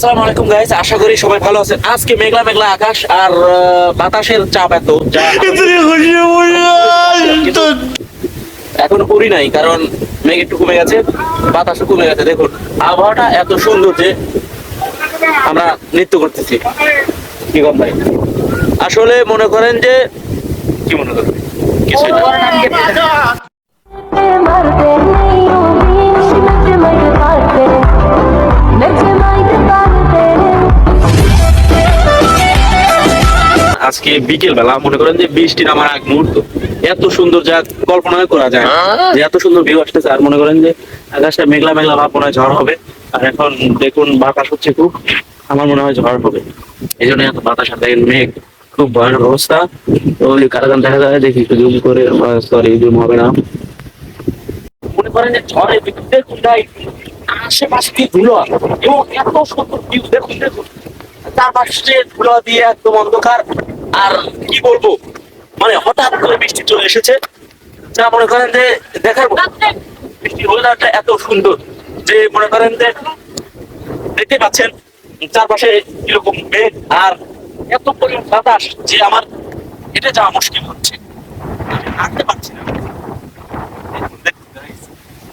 আসসালামু আলাইকুম গাইস আশা করি সবাই ভালো আছেন। আজকে মেঘলা মেঘলা আকাশ আর বাতাসের চাপ এত যা কিন্তু এখনও করি নাই কারণ মেঘ একটু কমে গেছে বাতাসও কমে গেছে। দেখুন আবহাওয়াটা এত সুন্দর যে আমরা নৃত্য করতেছি। কি কম ভাই? আসলে মনে করেন যে কি মনে করেন? কিছুই আজকে বিকেল বেলা মনে করেন যে বৃষ্টি নামার আগ মুহূর্ত। এত সুন্দর যা কল্পনা করা যায়। যে এত সুন্দর ভিউ আসতেছে আর মনে করেন যে আকাশটা মেঘলা মেঘলা ভাব মনে হয় ঝড় হবে। আর এখন দেখুন বাতাস হচ্ছে খুব আমার মনে হয় ঝড় হবে। এই জন্য এত বাতাস আর মেঘ খুব ভয়ানক অবস্থা। তো ওই কারাগান দেখা যায় দেখি একটু জুম করে সরি জুম হবে না। মনে করেন যে ঝড়ে দেখুন ভাই আশেপাশে ধুলো এবং এত সুন্দর ভিউ দেখুন দেখুন। চারপাশে ধুলো দিয়ে একদম অন্ধকার। আর কি বলব? মানে হঠাৎ করে বৃষ্টি চলে এসেছে। যা মনে করেন যে দেখার। বৃষ্টির ওয়েদারটা এত সুন্দর যে মনে করেন যে দেখতে পাচ্ছেন চারপাশে এরকম মেঘ আর এত পরিমাণ বাতাস যে আমার এটা যাওয়া মুশকিল হচ্ছে। হাঁটতে পারছি না।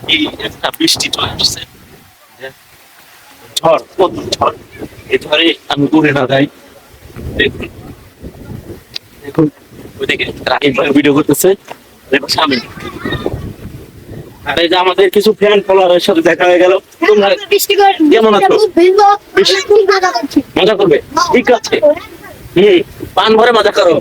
এই একটা বৃষ্টি চলে আসছে। ঝড় কত ঝড়। এই ঝড়ে আমি ঘুরে না যাই। দেখুন। দেখুন ওইদিকে রাকিব ভাই ভিডিও করতেছে। দেখুন সামনে। আর এই যে আমাদের কিছু ফ্যান ফলোয়ারের সাথে দেখা হয়ে গেল। তোমরা কেমন আছো? মজা করবে? ঠিক আছে। হম পান ভরে মজা করো।